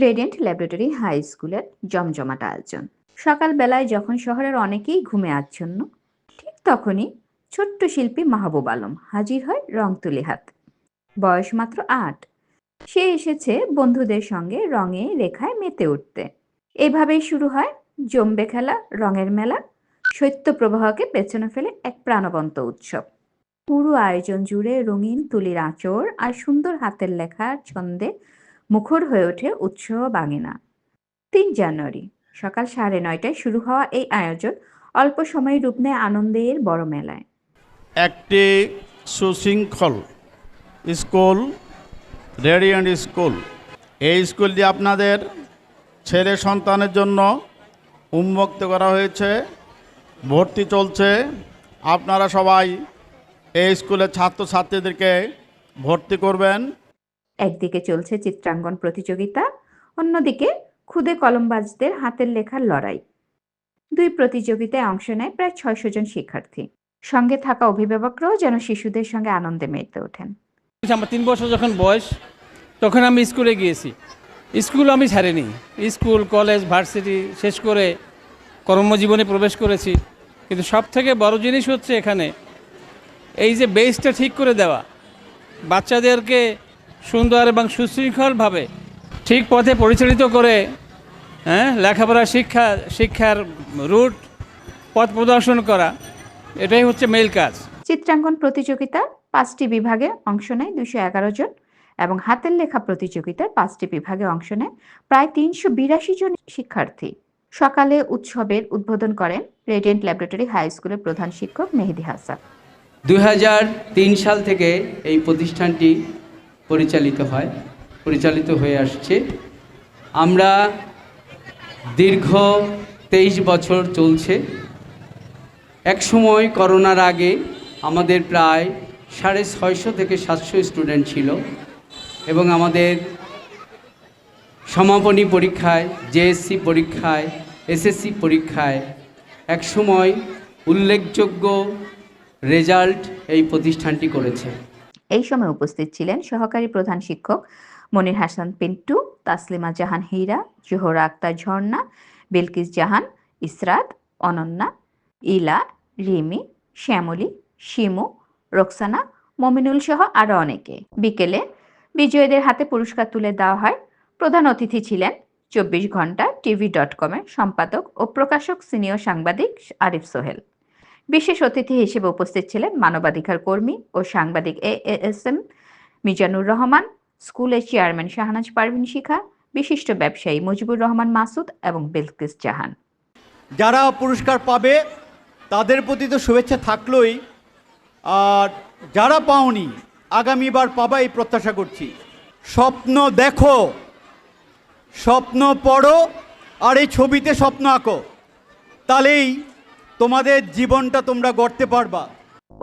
Radiant laboratory high স্কুলের জমজমাট আয়োজন। সকালবেলায় যখন শহরের অনেকেই ঘুমে আচ্ছন্ন, ঠিক তখনই ছোট্ট শিল্পী মাহবুব আলম হাজির হয় রং তুলি হাত। বয়স মাত্র আট। সে এসেছে বন্ধুদের সঙ্গে রঙে রেখায় মেতে উঠতে। এভাবেই শুরু হয় জম্বে খেলা, রঙের মেলা শৈত্যপ্রবাহকে পেছনে ফেলে এক প্রাণবন্ত উৎসব। পুরো আয়োজন জুড়ে রঙিন তুলির আঁচড় আর সুন্দর হাতের লেখার ছন্দে মুখর হয়ে ওঠে উৎসব বাঙিনা। তিন জানুয়ারি, সকাল সাড়ে নয়টায় শুরু হওয়া এই আয়োজন অল্প সময়ে রূপ নেয় আনন্দের বড় মেলায়। একটি সুশৃঙ্খল স্কুল, রেডিয়েন্ট স্কুল। এই স্কুলটি আপনাদের ছেলে সন্তানের জন্য উন্মুক্ত করা হয়েছে, ভর্তি চলছে। আপনারা সবাই এই স্কুলের ছাত্রছাত্রীদেরকে ভর্তি করবেন। একদিকে চলছে চিত্রাঙ্কন প্রতিযোগিতা অন্যদিকে খুদে কলমবাজদের হাতের লেখার লড়াই। দুই প্রতিযোগিতায় অংশ নেয় প্রায় ছয়শো জন শিক্ষার্থী। সঙ্গে থাকা অভিভাবকরাও যেন শিশুদের সঙ্গে আনন্দে মেতে ওঠেন। আমার তিন বছর যখন বয়স তখন আমি স্কুলে গিয়েছি। স্কুল আমি ছাড়িনি। স্কুল কলেজ ভার্সিটি শেষ করে কর্মজীবনে প্রবেশ করেছি। কিন্তু সব থেকে বড় জিনিস হচ্ছে এখানে এই যে বেসটা ঠিক করে দেওয়া, বাচ্চাদেরকে সুন্দর এবং সুশৃঙ্খলভাবে ঠিক পথে পরিচালিত করে হ্যাঁ লেখাপড়া শিক্ষা, শিক্ষার রুট পথ প্রদর্শন করা, এটাই হচ্ছে মেল কাজ। চিত্রাঙ্কন প্রতিযোগিতা পাঁচটি বিভাগে অংশ নেয় দুশো এগারো জন এবং হাতের লেখা প্রতিযোগিতায় পাঁচটি বিভাগে অংশ নেয় প্রায় তিনশো বিরাশি জন শিক্ষার্থী। সকালে উৎসবের উদ্বোধন করেন রেডিয়েন্ট ল্যাবরেটরি হাই স্কুলের প্রধান শিক্ষক মেহেদি হাসান। দু হাজার তিন সাল থেকে এই প্রতিষ্ঠানটি পরিচালিত হয়, পরিচালিত হয়ে আসছে। আমরা দীর্ঘ তেইশ বছর চলছে। একসময় করোনার আগে আমাদের প্রায় সাড়ে ছয়শো থেকে সাতশো স্টুডেন্ট ছিল এবং আমাদের সমাপনী পরীক্ষায়, জেএসসি পরীক্ষায়, এসএসসি পরীক্ষায় একসময় উল্লেখযোগ্য রেজাল্ট এই প্রতিষ্ঠানটি করেছে। এই সময় উপস্থিত ছিলেন সহকারী প্রধান শিক্ষক মনির হাসান পিন্টু, তাসলিমা জাহান হীরা, জোহরা আক্তার ঝর্ণা, বিলকিস জাহান, ইসরাত, অনন্যা, ইলা, রিমি, শ্যামলী, শিমু, রোকসানা, মমিনুল সহ আরও অনেকে। বিকেলে বিজয়ীদের হাতে পুরস্কার তুলে দেওয়া হয়। প্রধান অতিথি ছিলেন চব্বিশ ঘণ্টা টিভি ডট কমের সম্পাদক ও প্রকাশক সিনিয়র সাংবাদিক আরিফ সোহেল। বিশেষ অতিথি হিসেবে উপস্থিত ছিলেন মানবাধিকার কর্মী ও সাংবাদিক A S M Mizanur Rahman, স্কুলের চেয়ারম্যান শাহনাজ পারভিন শিখা, বিশিষ্ট ব্যবসায়ী মুজিবুর রহমান মাসুদ এবং বিলকিস জাহান। যারা পুরস্কার পাবে, তাদের প্রতি তো শুভেচ্ছা থাকলোই। আর যারা পাওনি, আগামীবার পাবা এই প্রত্যাশা করছি। স্বপ্ন দেখো, স্বপ্ন পড়ো, আর এই ছবিতে স্বপ্ন আঁকো। তাহলেই তোমাদের জীবনটা তোমরা গড়তে পারবা।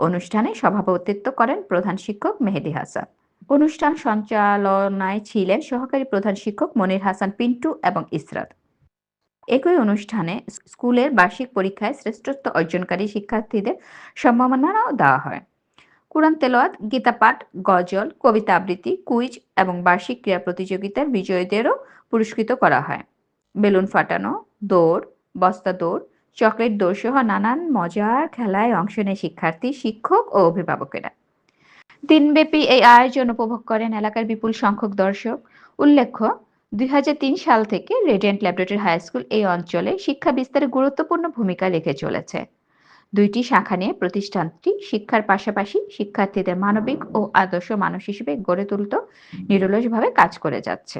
অনুষ্ঠানে সভাপতিত্ব করেন প্রধান শিক্ষক মেহেদি হাসান। অনুষ্ঠান সঞ্চালনায় ছিলেন সহকারী প্রধান শিক্ষক মনির হাসান পিন্টু এবং ইসরাত। একই অনুষ্ঠানে স্কুলের বার্ষিক পরীক্ষায় শ্রেষ্ঠত্ব অর্জনকারী শিক্ষার্থীদের সম্মাননাও দেওয়া হয়। কোরআন তেলাওয়াত, গীতা পাঠ, গজল, কবিতা আবৃত্তি, কুইজ এবং বার্ষিক ক্রীড়া প্রতিযোগিতার বিজয়ীদেরও পুরস্কৃত করা হয়। বেলুন ফাটানো, দৌড়, বস্তা দৌড় চকলেট সহ নানান মজার খেলায় অংশ নেয় শিক্ষার্থী, শিক্ষক ও অভিভাবকেরা। দিনব্যাপী এই আয়োজন উপভোগ করেন এলাকার বিপুল সংখ্যক দর্শক। উল্লেখ্য, দুই হাজার তিন সাল থেকে রেডিয়েন্ট ল্যাবরেটরি হাই স্কুল এই অঞ্চলে শিক্ষা বিস্তারে গুরুত্বপূর্ণ ভূমিকা রেখে চলেছে। দুইটি শাখা নিয়ে প্রতিষ্ঠানটি শিক্ষার পাশাপাশি শিক্ষার্থীদের মানবিক ও আদর্শ মানুষ হিসেবে গড়ে তুলতে নিরলসভাবে কাজ করে যাচ্ছে।